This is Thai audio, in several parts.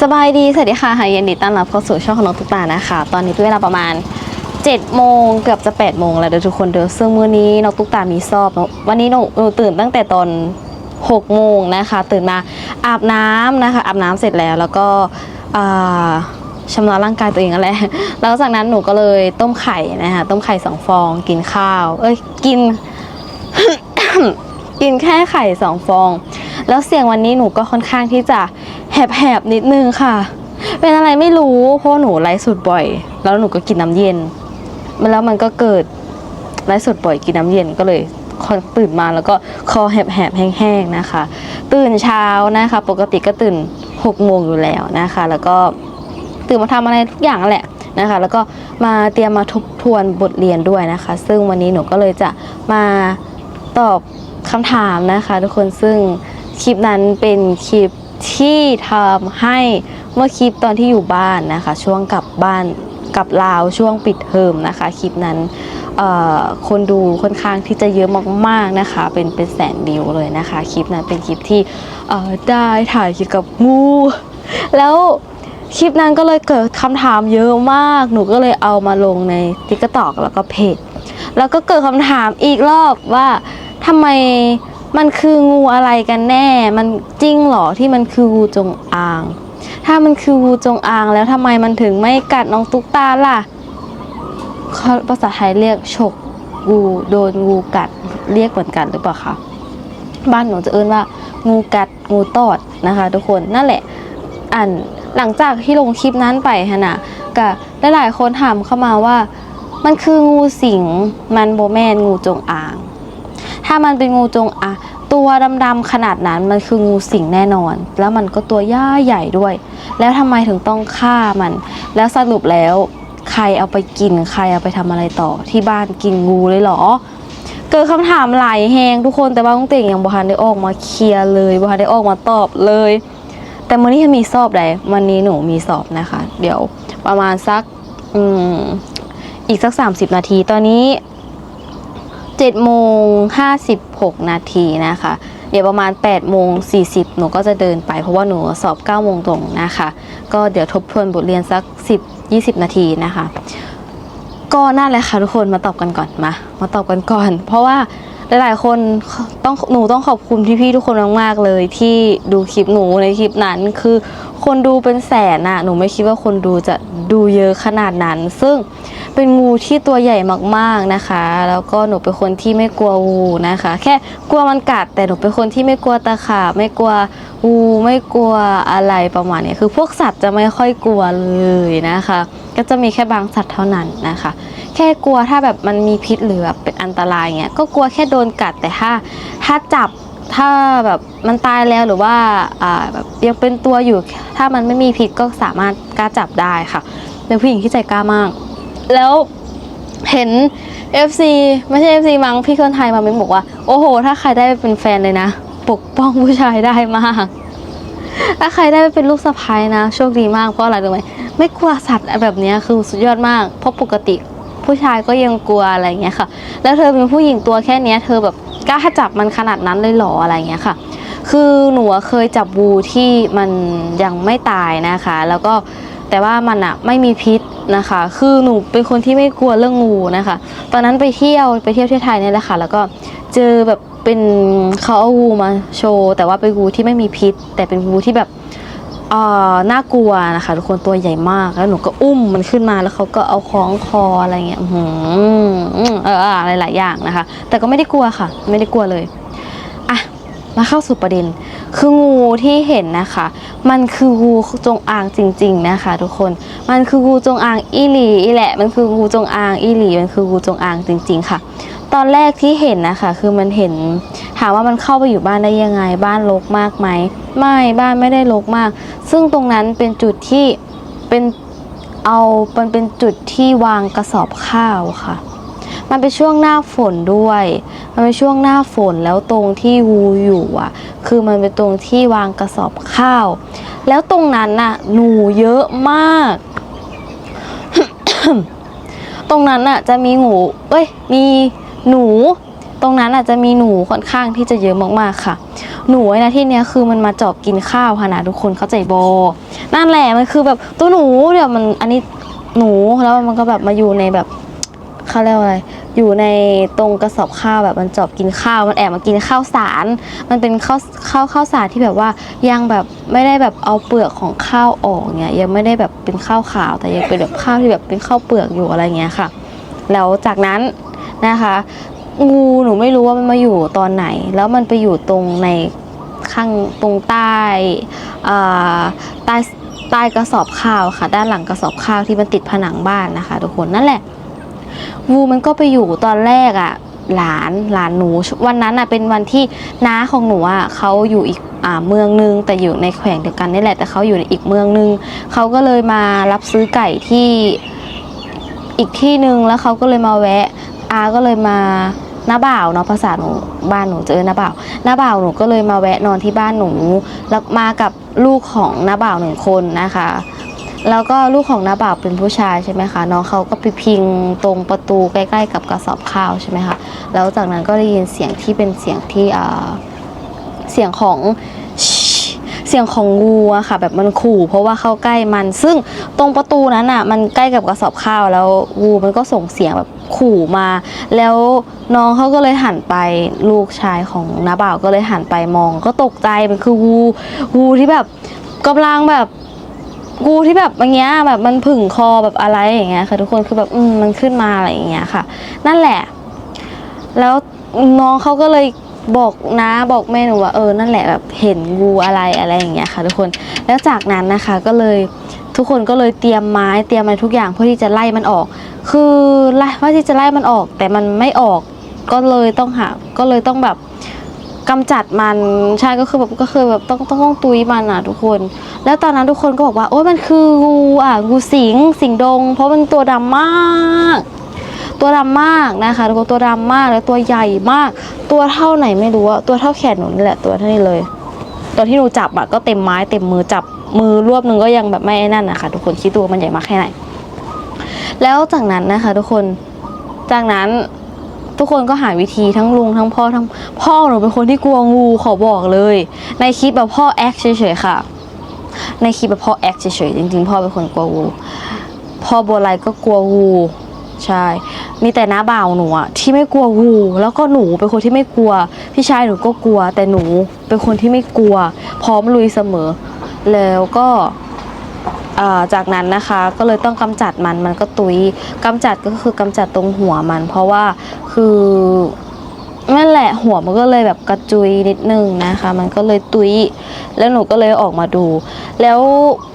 สบายดี สวัสดีค่ะยเย็นดีต้อนรับเข้าสู่ช่องของน้องตุ๊กตานะคะ ตอนนี้เป็นเวลาประมาณ7โมงเกือบจะ8โมงแล้วเดี๋ยวทุกคนเดี๋ยวซึ่งมื้อนี้น้องตุ๊กตามีสอบ วันนี้หนูหนูตื่นตั้งแต่ตอน6โมงนะคะ ตื่นมาอาบน้ำนะคะ อาบน้ำเสร็จแล้วแล้วก็อ่าชำระร่างกายตัวเองนั่นแหละแล้วจากนั้นหนูก็เลยต้มไข่นะคะต้มไข่สองฟองกินข้าว เอ้ยกิน กินแค่ไข่สองฟอง แล้วเสียงวันนี้หนูก็ค่อนข้างที่จะแหบๆนิดนึงค่ะ เป็นอะไรไม่รู้เพราะหนูไลฟ์สดบ่อย แล้วหนูก็กินน้ำเย็นมันแล้วมันก็เกิดไลฟ์สดบ่อยกินน้ำเย็นก็เลยตื่นมาแล้วก็คอแหบๆแห้งๆนะคะ ตื่นเช้านะคะ ปกติก็ตื่น6โมงอยู่แล้วนะคะ แล้วก็ตื่นมาทำอะไรทุกอย่างแหละนะคะ แล้วก็มาเตรียมมาทบทวนบทเรียนด้วยนะคะ ซึ่งวันนี้หนูก็เลยจะมาตอบคำถามนะคะ ทุกคนซึ่ง คลิปนั้นเป็นคลิปที่ทำให้เมื่อคลิปตอนที่อยู่บ้านนะคะ ช่วงกลับบ้านกลับลาวช่วงปิดเทอมนะคะ คลิปนั้นคนดูค่อนข้างที่จะเยอะมากๆนะคะ เป็นเป็นแสนวิวเลยนะคะ คลิปนั้นเป็นคลิปที่ได้ถ่ายเกี่ยวกับงู แล้วคลิปนั้นก็เลยเกิดคำถามเยอะมาก หนูก็เลยเอามาลงใน t ิกตอกแล้วก็เพจ แล้วก็เกิดคำถามอีกรอบว่าทำไม มันคืองูอะไรกันแน่ มันจริงเหรอที่มันคืองูจงอาง ถ้ามันคืองูจงอางแล้วทำไมมันถึงไม่กัดน้องตุ๊กตาล่ะเาภาษาไทยเรียกฉกงูโดนงูกัดเรียกเหมือนกันหรือเปล่าคะบ้านหนูจะเอิ้นว่า งูกัดงูตอดนะคะ ทุกคนนั่นแหละอันหลังจากที่ลงคลิปนั้นไปฮะนะก็หลายๆคนถามเข้ามาว่า มันคืองูสิงมันโบแมนงูจงอางถ้า มันเป็นงูจงอางตัวดำๆขนาดนั้นมันคืองูสิงแน่นอน แล้วมันก็ตัวย่าใหญ่ด้วย แล้วทำไมถึงต้องฆ่ามัน แล้วสรุปแล้ว ใครเอาไปกินใครเอาไปทำอะไรต่อ ที่บ้านกินงูเลยเหรอ เกิดคำถามหลายแหงทุกคนแต่ว่าต้องเต่งยังบฮันได้ออกมาเคลียร์เลยบฮันได้ออกมาตอบเลย แต่วันนี้มีสอบใดวันนี้หนูมีสอบนะคะ เดี๋ยวประมาณสักอืมอีกสัก 30 นาทีตอนนี้ 7โมง56 นาทีนะคะ เดี๋ยวประมาณ8โมง40 หนูก็จะเดินไปเพราะว่าหนูสอบ9โมงตรงนะคะ ก็เดี๋ยวทบทวนบทเรียนสัก 10 20 นาทีนะคะ ก็น่าแหละค่ะทุกคนมาตอบกันก่อนมา มาตอบกันก่อน เพราะว่า หลายๆคนต้องหนูต้องขอบคุณพี่ๆทุกคนมากๆเลย ที่ดูคลิปหนูในคลิปนั้น คือคนดูเป็นแสนอะหนูไม่คิดว่าคนดูจะดูเยอะขนาดนั้น ซึ่งเป็นงูที่ตัวใหญ่มากๆนะคะ แล้วก็หนูเป็นคนที่ไม่กลัวงูนะคะ แค่กลัวมันกัด แต่หนูเป็นคนที่ไม่กลัวตะขาบไม่กลัวงูไม่กลัวอะไรประมาณนี้คือพวกสัตว์จะไม่ค่อยกลัวเลยนะคะ ก็จะมีแค่บางสัตว์เท่านั้นนะคะ แค่กลัวถ้าแบบมันมีพิษหรือแบบเป็นอันตรายเงี้ยก็กลัวแค่โดนกัดแต่ถ้าถ้าจับถ้าแบบมันตายแล้วหรือว่าอ่าแบบยังเป็นตัวอยู่ ถ้ามันไม่มีพิษก็สามารถกล้าจับได้ค่ะเป็นผู้หญิงที่ใจกล้ามาก แล้วเห็น FC ไม่ใช่ FC มั้งพี่คนไทยมาเม้นบอกว่า โอ้โห ถ้าใครได้เป็นแฟนเลยนะ ปกป้องผู้ชายได้มาก ถ้าใครได้ไปเป็นลูกสะใภ้นะ โชคดีมากเพราะอะไรรู้ไหมไม่กลัวสัตว์แบบนี้คือสุดยอดมาก เพราะปกติ ผู้ชายก็ยังกลัวอะไรเงี้ยค่ะ แล้วเธอเป็นผู้หญิงตัวแค่เนี้ย เธอแบบกล้าจับมันขนาดนั้นเลยหรออะไรเงี้ยค่ะ คือหนูเคยจับวูที่มันยังไม่ตายนะคะ แล้วก็แต่ว่ามันอะไม่มีพิษนะคะ คือหนูเป็นคนที่ไม่กลัวเรื่องงูนะคะ ตอนนั้นไปเที่ยวไปเที่ยวที่ไทยเนี่ยแหละค่ะ แล้วก็เจอแบบเป็นเขาเอางูมาโชว์ แต่ว่าเป็นงูที่ไม่มีพิษ แต่เป็นงูที่แบบ เอ่อน่ากลัวนะคะทุกคนตัวใหญ่มากแล้วหนูก็อุ้มมันขึ้นมาแล้วเขาก็เอาคล้องคออะไรเงี้ยหือเอออะไรหลายอย่างนะคะ แต่ก็ไม่ได้กลัวค่ะ ไม่ได้กลัวเลยอะมาเข้าสู่ประเด็น คืองูที่เห็นนะคะ มันคืองูจงอางจริง ๆนะคะ ทุกคนมันคืองูจงอางอีหลีอีแหละ มันคืองูจงอางอีหลีมันคืองูจงอางจริง ๆ ค่ะ ตอนแรกที่เห็นนะคะ คือมันเห็น ถามว่ามันเข้าไปอยู่บ้านได้ยังไง บ้านรกมากไหมไม่บ้านไม่ได้รกมาก ซึ่งตรงนั้นเป็นจุดที่เป็นเอามันเป็นจุดที่วางกระสอบข้าวค่ะ มันเป็นช่วงหน้าฝนด้วย มันเป็นช่วงหน้าฝนแล้วตรงที่วูอยู่อะ คือมันเป็นตรงที่วางกระสอบข้าว แล้วตรงนั้นน่ะหนูเยอะมาก ตรงนั้นน่ะจะมีงูเอ้ย มีหนู ตรงนั้นอาจจะมีหนูค่อนข้างที่จะเยอะมากๆค่ะ หนูนะที่เนี้ยคือมันมาจอบกินข้าวค่ะนะทุกคนเข้าใจโบนั่นแหละมันคือแบบตัวหนูเดี๋ยวมันอันนี้หนูแล้วมันก็แบบมาอยู่ในแบบเขาเรียกว่าอะไร อยู่ในตรงกระสอบข้าวแบบมันจอบกินข้าว มันแอบมากินข้าวสาร มันเป็นข้าวข้าวข้าวสารที่แบบว่ายังแบบไม่ได้แบบเอาเปลือกของข้าวออกเนี่ยยังไม่ได้แบบเป็นข้าวขาว แต่ยังเป็นแบบข้าวที่แบบเป็นข้าวเปลือกอยู่อะไรเงี้ยค่ะ แล้วจากนั้นนะคะ งูหนูไม่รู้ว่ามันมาอยู่ตอนไหน แล้วมันไปอยู่ตรงในข้างตรงใต้ใต้ใต้กระสอบข้าวค่ะ ด้านหลังกระสอบข้าวที่มันติดผนังบ้านนะคะ ทุกคนนั่นแหละงูมันก็ไปอยู่ตอนแรกอะ่ะหลานหลานหนูวันนั้นอะเป็นวันที่น้าของหนูอะเขาอยู่อีกอ่าเมืองนึง แต่อยู่ในแขวงเดียวกันนี่แหละแต่เขาอยู่ในอีกเมืองนึงเขาก็เลยมารับซื้อไก่ที่อีกที่นึงแล้วเขาก็เลยมาแวะอาก็เลยมา น้าบ่าวเนาะภาษาหนูบ้านหนูเจอน้าบ่าวน้าบ่าวหนูก็เลยมาแวะนอนที่บ้านหนูแล้วมากับลูกของน้าบ่าวหนึ่งคนนะคะแล้วก็ลูกของน้าบ่าวเป็นผู้ชายใช่ไหมคะน้องเขาก็ไปพิงตรงประตูใกล้ ๆ กับกระสอบข้าวใช่ไหมคะแล้วจากนั้นก็ได้ยินเสียงที่เป็นเสียงที่เสียงของ เสียงของงูอะค่ะ แบบมันขู่ เพราะว่าเข้าใกล้มัน ซึ่งตรงประตูนั้นอะมันใกล้กับกระสอบข้าวแล้วงูมันก็ส่งเสียงแบบขู่มา แล้วน้องเขาก็เลยหันไปลูกชายของน้าบ่าวก็เลยหันไปมอง ก็ตกใจมันคืองูงูที่แบบกำลังแบบงูที่แบบอย่างเงี้ยแบบมันผึ่งคอแบบอะไรอย่างเงี้ยค่ะทุกคนคือแบบอืมมันขึ้นมาอะไรอย่างเงี้ยค่ะ นั่นแหละ แล้วน้องเขาก็เลย บอกนะบอกแม่หนูว่าเออนั่นแหละแบบเห็นงูอะไรอะไรอย่างเงี้ยค่ะทุกคนแล้วจากนั้นนะคะก็เลยทุกคนก็เลยเตรียมไม้เตรียมอะไรทุกอย่างเพื่อที่จะไล่มันออก คือไล่ว่าที่จะไล่มันออก แต่มันไม่ออกก็เลยต้องหาก็เลยต้องแบบกำจัดมันใช่ก็คือแบบก็คือแบบต้องต้องต้องตุยมันอะทุกคน แล้วตอนนั้นทุกคนก็บอกว่าโอ้ยมันคืองูอะงูสิงสิงดง เพราะมันตัวดำมาก ตัวดำมากนะคะทุกคนตัวดำมากแล้วตัวใหญ่มาก ตัวเท่าไหนไม่รู้อะตัวเท่าแขนหนูนี่แหละตัวเท่านี้เลยตัวที่หนูจับอะก็เต็มไม้เต็มมือจับมือรวบหนึ่งก็ยังแบบไม่ไอ้นั่นนะคะทุกคนคิดตัวมันใหญ่มากแค่ไหน แล้วจากนั้นนะคะทุกคนจากนั้นทุกคนก็หาวิธีทั้งลุงทั้งพ่อทั้งพ่อหนูเป็นคนที่กลัวงูขอบอกเลย ในคลิปแบบพ่อแอคเฉยๆค่ะ ในคลิปแบบพ่อแอคเฉยๆจริงๆ พ่อเป็นคนกลัวงูพ่อบัวไลก็กลัวงู ใช่ มีแต่น้าบ่าวหนูอะที่ไม่กลัวงูแล้วก็หนูเป็นคนที่ไม่กลัว พี่ชายหนูก็กลัว แต่หนูเป็นคนที่ไม่กลัว พร้อมลุยเสมอ แล้วก็อ่าจากนั้นนะคะก็เลยต้องกำจัดมันมันก็ตุยกำจัดก็คือกำจัดตรงหัวมัน เพราะว่าคือ นั่นแหละหัวมันก็เลยแบบกระจุยนิดนึงนะคะ มันก็เลยตุยแล้วหนูก็เลยออกมาดู แล้ว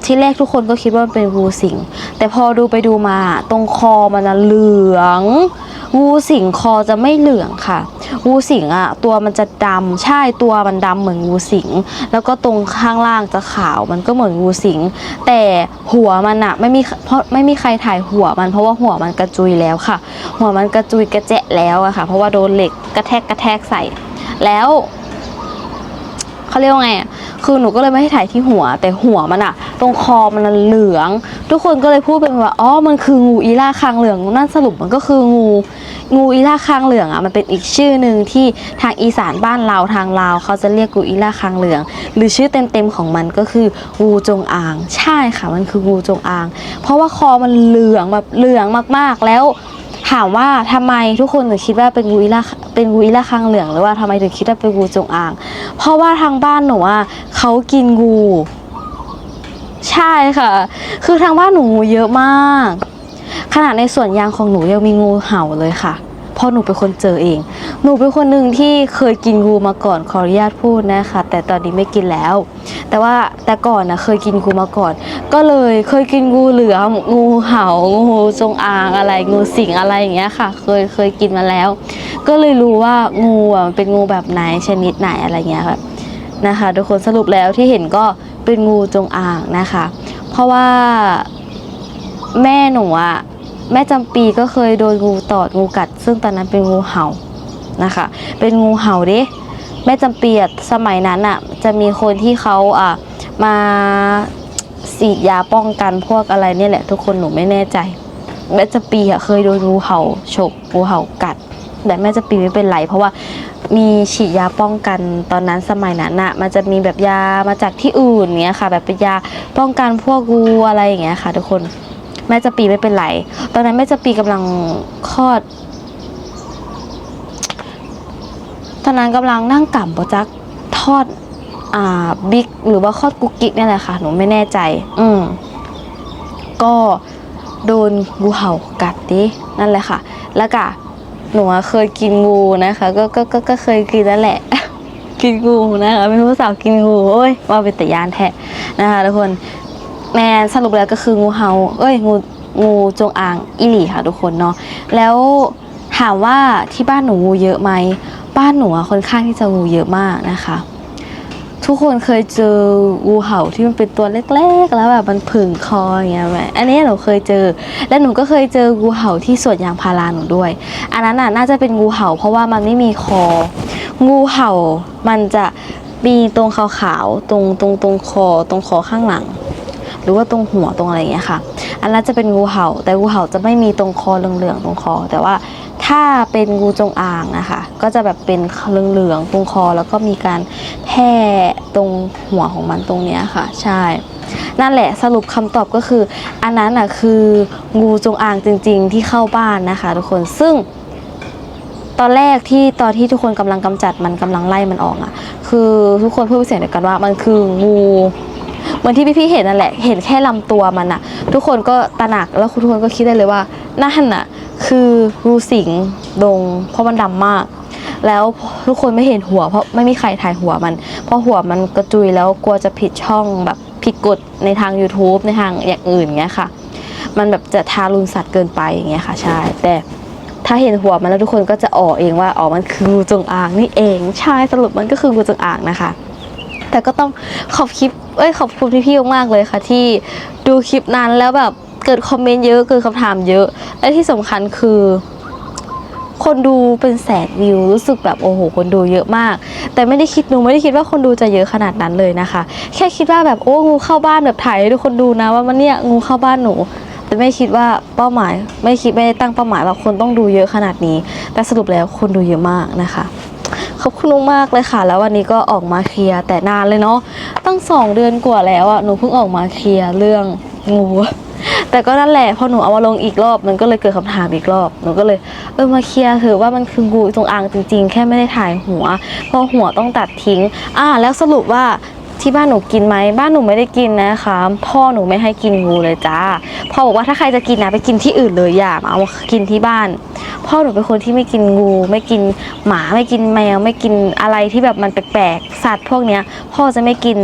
ที่แรกทุกคนก็คิดว่ามันเป็นงูสิง แต่พอดูไปดูมาตรงคอมันนะเหลืองงูสิงคอจะไม่เหลืองค่ะงูสิงอะตัวมันจะดำใช่ตัวมันดำเหมือนงูสิง แล้วก็ตรงข้างล่างจะขาวมันก็เหมือนงูสิง แต่หัวมันอะไม่มีเพราะไม่มีใครถ่ายหัวมันเพราะว่าหัวมันกระจุยแล้วค่ะ หัวมันกระจุยกระแจะแล้วอะค่ะ เพราะว่าโดนเหล็กกระแทกกระแทกใส่ แล้วเขาเรียกว่าไงอะคือหนูก็เลยไม่ให้ถ่ายที่หัว แต่หัวมันอะตรงคอมันเหลือง ทุกคนก็เลยพูดเป็นว่าอ๋อมันคืองูอีล่าคางเหลืองนั่นสรุปมันก็คืองู งูอีล่าคางเหลืองอะมันเป็นอีกชื่อหนึ่งที่ทางอีสานบ้านเราทางลาวเขาจะเรียกงูอีล่าคางเหลือง หรือชื่อเต็มๆของมันก็คืองูจงอาง ใช่ค่ะมันคืองูจงอาง เพราะว่าคอมันเหลืองแบบเหลืองมากๆแล้ว ถามว่าทำไมทุกคนถึงคิดว่าเป็นงูอีล่าเป็นงูอีล่าคางเหลืองหรือว่าทำไมถึงคิดว่าเป็นงูจงอาง เพราะว่าทางบ้านหนูอะเขากินงู ใช่ค่ะ คือทางบ้านหนูงูเยอะมาก ขนาดในสวนยางของหนูยังมีงูเห่าเลยค่ะเพราะหนูเป็นคนเจอเอง หนูเป็นคนหนึ่งที่เคยกินงูมาก่อนขออนุญาตพูดนะคะแต่ตอนนี้ไม่กินแล้ว แต่ว่าแต่ก่อนนะเคยกินงูมาก่อน ก็เลยเคยกินงูเหลือมงูเห่างูจงอางอะไร งูสิงอะไรอย่างเงี้ยค่ะ เคยเคยกินมาแล้ว ก็เลยรู้ว่างูอะมันเป็นงูแบบไหนชนิดไหนอะไรเงี้ยค่ะนะคะทุกคนสรุปแล้วที่เห็นก็เป็นงูจงอางนะคะ เพราะว่าแม่หนูอะแม่จำปีก็เคยโดนงูตอดงูกัด ซึ่งตอนนั้นเป็นงูเห่า นะคะ เป็นงูเห่าเด้แม่จำเปีอะสมัยนั้นอะจะมีคนที่เขาอะมาฉีดยาป้องกันพวกอะไรเนี่ยแหละ ทุกคนหนูไม่แน่ใจ แม่จำปีอะเคยโดนงูเห่าฉกงูเห่ากัด แต่แม่จะปีไม่เป็นไรเพราะว่ามีฉีดยาป้องกันตอนนั้นสมัยนั้นน่ะมันจะมีแบบยามาจากที่อื่นเงี้ยค่ะ แบบเป็นยาป้องกันพวกงูอะไรอย่างเงี้ยค่ะ ทุกคนแม่จะปีไม่เป็นไร ตอนนั้นแม่จะปีกำลังคลอด ตอนนั้นกำลังนั่งก่ำโปรจักทอดอ่าบิ๊กหรือว่าคอดกุ๊กกิ๊กเนี่ยแหละค่ะหนูไม่แน่ใจ อืมก็โดนงูเห่ากัดดินั่นแหละค่ะ แล้วก็หนูเคยกินงูนะคะ ก็ก็ก็ก็เคยกินนั่นแหละ กินงูนะคะเป็นผู้สาวกินงูโอ้ยว่าเป็นแต่ยานแท้นะคะทุกคนแมนสรุปแล้วก็คืองูเห่าเอ้ยงูงูจงอางอิหลีค่ะทุกคนเนาะแล้วถามว่าที่บ้านหนูงูเยอะไหม บ้านหนูอะค่อนข้างที่จะงูเยอะมากนะคะ ทุกคนเคยเจองูเห่าที่มันเป็นตัวเล็กๆ แล้วแบบมันผึ่งคออย่างเงี้ยไหมอันนี้หนูเคยเจอ และหนูก็เคยเจองูเห่าที่สวนยางพาราหนูด้วย อันนั้นน่ะน่าจะเป็นงูเห่า เพราะว่ามันไม่มีคอ งูเห่ามันจะมีตรงขาวๆ ตรงตรงตรงคอตรงคอข้างหลัง หรือว่าตรงหัวตรงอะไรอย่างเงี้ยค่ะ อันนั้นจะเป็นงูเห่า แต่งูเห่าจะไม่มีตรงคอเหลืองๆตรงคอ แต่ว่า ถ้าเป็นงูจงอางนะคะ ก็จะแบบเป็นเหลืองๆตรงคอ แล้วก็มีการแพร่ตรงหัวของมันตรงเนี้ยค่ะ ใช่ นั่นแหละสรุปคำตอบก็คือ อันนั้นอะคืองูจงอางจริง ๆ ที่เข้าบ้านนะคะ ทุกคนซึ่งตอนแรกที่ตอนที่ทุกคนกำลังกำจัดมันกำลังไล่มันออกอะ คือทุกคนพูดเป็นเสียงเดียวกันว่ามันคืองูเหมือนที่พี่ๆเห็นนั่นแหละ เห็นแค่ลำตัวมันอะทุกคนก็ตระหนักแล้วทุกคนก็คิดได้เลยว่านั่นน่ะ คืองูสิงดงเพราะมันดำมาก แล้วทุกคนไม่เห็นหัว เพราะไม่มีใครถ่ายหัวมัน เพราะหัวมันกระจุยแล้วกลัวจะผิดช่องแบบผิดกฎในทาง YouTube ในทางอย่างอื่นเงี้ยค่ะ มันแบบจะทารุณสัตว์เกินไปอย่างเงี้ยค่ะใช่แต่ถ้าเห็นหัวมันแล้วทุกคนก็จะอ๋อเองว่าอ๋อมันคืองูจงอางนี่เองใช่สรุปมันก็คืองูจงอางนะคะ แต่ก็ต้องขอบคลิปเอ้ยขอบคุณพี่ๆมากๆเลยค่ะ ที่ดูคลิปนั้นแล้วแบบ เกิดคอมเมนต์เยอะเกิดคำถามเยอะ และที่สำคัญคือ คนดูเป็นแสนวิวรู้สึกแบบโอ้โหคนดูเยอะมาก แต่ไม่ได้คิดหนูไม่ได้คิดว่าคนดูจะเยอะขนาดนั้นเลยนะคะ แค่คิดว่าแบบโอ้งูเข้าบ้านแบบถ่ายให้ทุกคนดูนะว่ามันเนี่ยงูเข้าบ้านหนูแต่ไม่คิดว่าเป้าหมาย ไม่คิดไม่ได้ตั้งเป้าหมายว่าคนต้องดูเยอะขนาดนี้ แต่สรุปแล้วคนดูเยอะมากนะคะขอบคุณมากเลยค่ะ แล้ววันนี้ก็ออกมาเคลียร์แต่นานเลยเนาะตั้งสองเดือนกว่าแล้วอะหนูเพิ่งออกมาเคลียร์เรื่อง งูแต่ก็นั่นแหละพอหนูเอามาลงอีกรอบ มันก็เลยเกิดคำถามอีกรอบหนูก็เลยเออมาเคลียร์เถอะว่ามันคืองูจงอางจริง ๆ แค่ไม่ได้ถ่ายหัวเพราะหัวต้องตัดทิ้ง อ่า แล้วสรุปว่า ที่บ้านหนูกินไหมบ้านหนูไม่ได้กินนะคะ พ่อหนูไม่ให้กินงูเลยจ้าพ่อบอกว่าถ้าใครจะกินนะไปกินที่อื่นเลยอย่ามาเอามากินที่บ้าน พ่อหนูเป็นคนที่ไม่กินงู ไม่กินหมาไม่กินแมว ไม่กินอะไรที่แบบมันแปลกๆสัตว์พวกเนี้ย พ่อจะไม่กิน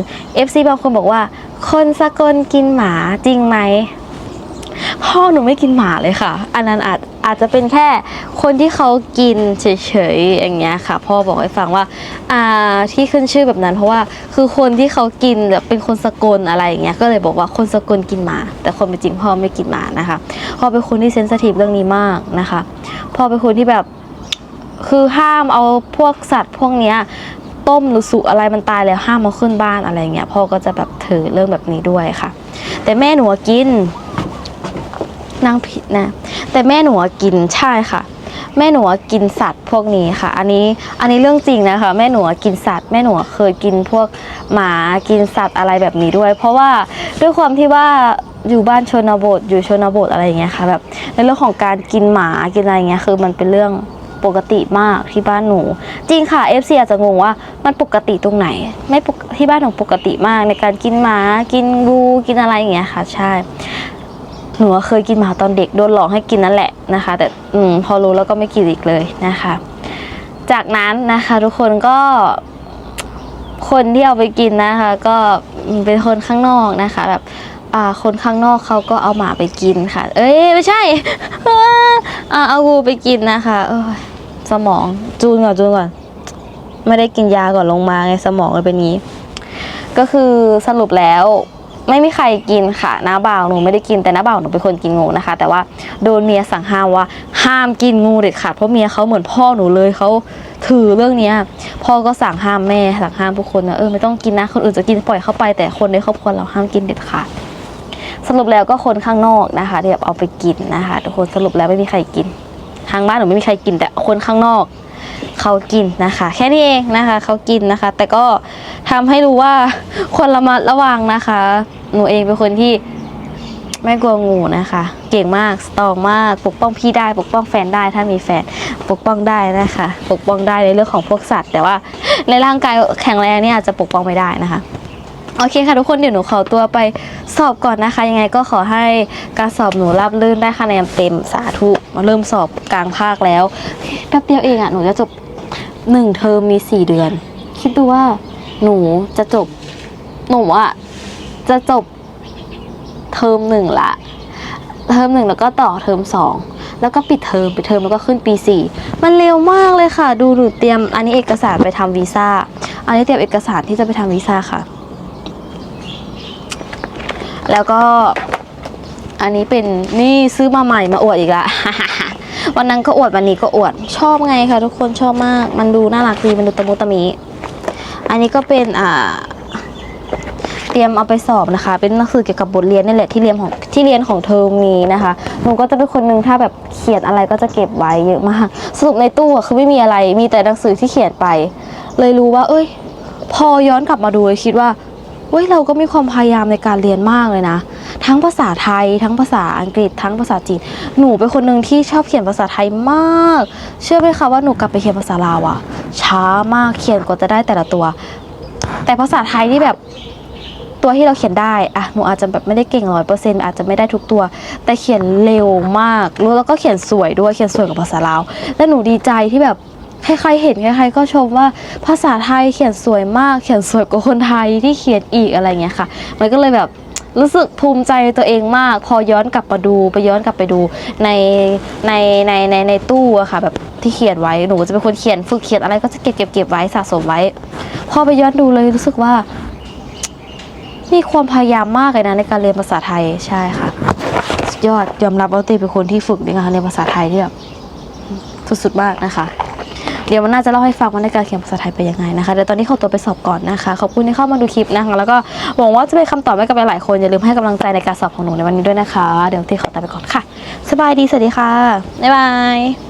FC บางคนบอกว่า คนสกลกินหมาจริงไหม พ่อหนูไม่กินหมาเลยค่ะ อันนั้นอาจอาจจะเป็นแค่คนที่เขากินเฉยๆอย่างเงี้ยค่ะ พ่อบอกให้ฟังว่าอ่าที่ขึ้นชื่อแบบนั้น เพราะว่าคือคนที่เขากินแบบเป็นคนสกลอะไรอย่างเงี้ยก็เลยบอกว่าคนสกลกินหมา แต่คนเป็นจริงพ่อไม่กินหมานะคะพ่อเป็นคนที่เซนซิทีฟเรื่องนี้มากนะคะพ่อเป็นคนที่แบบคือห้ามเอาพวกสัตว์พวกเนี้ยต้มหรือสุกอะไรมันตายแล้วห้ามเอาขึ้นบ้านอะไรเงี้ยพ่อก็จะแบบถือเรื่องแบบนี้ด้วยค่ะ แต่แม่หนูกิน นางผิดนะ แต่แม่หนูกินใช่ค่ะ แม่หนูกินสัตว์พวกนี้ค่ะ อันนี้อันนี้เรื่องจริงนะคะ แม่หนูกินสัตว์ แม่หนูเคยกินพวกหมากินสัตว์อะไรแบบนี้ด้วย เพราะว่าด้วยความที่ว่าอยู่บ้านชนบทอยู่ชนบทอะไรอย่างเงี้ยค่ะแบบในเรื่องของการกินหมากินอะไรอย่างเงี้ยคือมันเป็นเรื่องปกติมากที่บ้านหนู จริงค่ะ FC อาจจะงงว่ามันปกติตรงไหน ไม่ปกที่บ้านหนูปกติมากในการกินหมากินงูกินอะไรอย่างเงี้ยค่ะ ใช่ หนูเคยกินหมาตอนเด็กโดนหลอกให้กินนั่นแหละนะคะ แต่อืมพอรู้แล้วก็ไม่กินอีกเลยนะคะ จากนั้นนะคะทุกคนก็คนที่เอาไปกินนะคะ ก็เป็นคนข้างนอกนะคะแบบอ่าคนข้างนอกเขาก็เอาหมาไปกินค่ะ เอ้ยไม่ใช่อ่าเอางูไปกินนะคะเอ้ยสมองจูนก่อนจูนก่อน ไม่ได้กินยาก่อนลงมาไงสมองเลยเป็นงี้ ก็คือสรุปแล้ว ไม่มีใครกินค่ะน้าบ่าวหนูไม่ได้กินแต่น้าบ่าวหนูเป็นคนกินงูนะคะ แต่ว่าโดนเมียสั่งห้ามว่าห้ามกินงูเด็ดขาดเพราะเมียเขาเหมือนพ่อหนูเลยเขาถือเรื่องเนี้ยพ่อก็สั่งห้ามแม่สั่งห้ามทุกคนนะเออไม่ต้องกินนะคนอื่นจะกินปล่อยเข้าไปแต่คนในครอบครัวเราห้ามกินเด็ดขาดสรุปแล้วก็คนข้างนอกนะคะที่แบบเอาไปกินนะคะทุกคนสรุปแล้วไม่มีใครกิน ทางบ้านหนูไม่มีใครกิน แต่คนข้างนอกเขากินนะคะ แค่นี้เองนะคะเขากินนะคะ แต่ก็ทำให้รู้ว่าควรระมัดระวังนะคะ หนูเองเป็นคนที่ไม่กลัวงูนะคะ เก่งมากสตองมาก ปกป้องพี่ได้ ปกป้องแฟนได้ถ้ามีแฟน ปกป้องได้นะคะ ปกป้องได้ในเรื่องของพวกสัตว์ แต่ว่าในร่างกายแข็งแรงเนี่ยอาจจะปกป้องไม่ได้นะคะโอเคค่ะทุกคนเดี๋ยวหนูขอตัวไปสอบก่อนนะคะ ยังไงก็ขอให้การสอบหนูราบรื่นได้คะแนนเต็มสาธุมาเริ่มสอบกลางภาคแล้วแป๊บเดียวเองอะหนูจะจบหนึ่งเทอมมีสี่เดือน คิดดูว่าหนูจะจบหนูอะ จะจบเทอมหนึ่งละ เทอมหนึ่งแล้วก็ต่อเทอมสองแล้วก็ปิดเทอมปิดเทอมแล้วก็ขึ้นปีสี่มันเร็วมากเลยค่ะ ดูหนูเตรียมอันนี้เอกสารไปทำวีซ่า อันนี้เตรียมเอกสารที่จะไปทำวีซ่าค่ะ แล้วก็อันนี้เป็นนี่ซื้อมาใหม่มาอวดอีกละวันนั้นก็อวดวันนี้ก็อวดชอบไงคะทุกคนชอบมาก มันดูน่ารักดีมันดูตะมุตะมิอันนี้ก็เป็นอ่า รียมเอาไปสอบนะคะ เป็นหนังสือเกี่ยวกับบทเรียนนี่แหละที่เรียนของที่เรียนของเทอมนี้นะคะหนูก็จะเป็นคนหนึ่งถ้าแบบเขียนอะไรก็จะเก็บไว้เยอะมากสรุปในตู้อะคือไม่มีอะไรมีแต่หนังสือที่เขียนไป เลยรู้ว่า เอ้ย พอย้อนกลับมาดูคิดว่าเว้ยเราก็มีความพยายามในการเรียนมากเลยนะ ทั้งภาษาไทย ทั้งภาษาอังกฤษ ทั้งภาษาจีน หนูเป็นคนหนึ่งที่ชอบเขียนภาษาไทยมาก เชื่อไหมคะว่าหนูกลับไปเขียนภาษาลาวอะช้ามากเขียนกว่าจะได้แต่ละตัว แต่ภาษาไทยที่แบบ ตัวที่เราเขียนได้อะหนูอาจจะแบบไม่ได้เก่งร้อยเปอร์เซ็นต์อาจจะไม่ได้ทุกตัว แต่เขียนเร็วมากแล้วก็เขียนสวยด้วยเขียนสวยกับภาษาลาวและหนูดีใจที่แบบใครๆเห็นใครๆก็ชมว่าภาษาไทยเขียนสวยมาก เขียนสวยกว่าคนไทยที่เขียนอีกอะไรเงี้ยค่ะ มันก็เลยแบบรู้สึกภูมิใจตัวเองมาก พอย้อนกลับมาดูไปย้อนกลับไปดูในในในในในตู้อะค่ะแบบที่เขียนไว้หนูจะเป็นคนเขียนฝึกเขียนอะไรก็จะเก็บเก็บเก็บไว้สะสมไว้ พอไปย้อนดูเลยรู้สึกว่า มีความพยายามมากเลยนะในการเรียนภาษาไทยใช่ค่ะสุดยอดยอมรับว่าตีเป็นคนที่ฝึกในการเรียนภาษาไทยที่แบบสุดๆมากนะคะ เดี๋ยวมันน่าจะเล่าให้ฟังว่าในการเขียนภาษาไทยเป็นยังไงนะคะเดี๋ยวตอนนี้ขอตัวไปสอบก่อนนะคะขอบคุณที่เข้ามาดูคลิปนะคะแล้วก็หวังว่าจะเป็นคำตอบให้กับหลายๆคนอย่าลืมให้กำลังใจในการสอบของหนูในวันนี้ด้วยนะคะ เดี๋ยวตีขอตัวไปก่อนค่ะ สบายดีสวัสดีค่ะบ๊ายบาย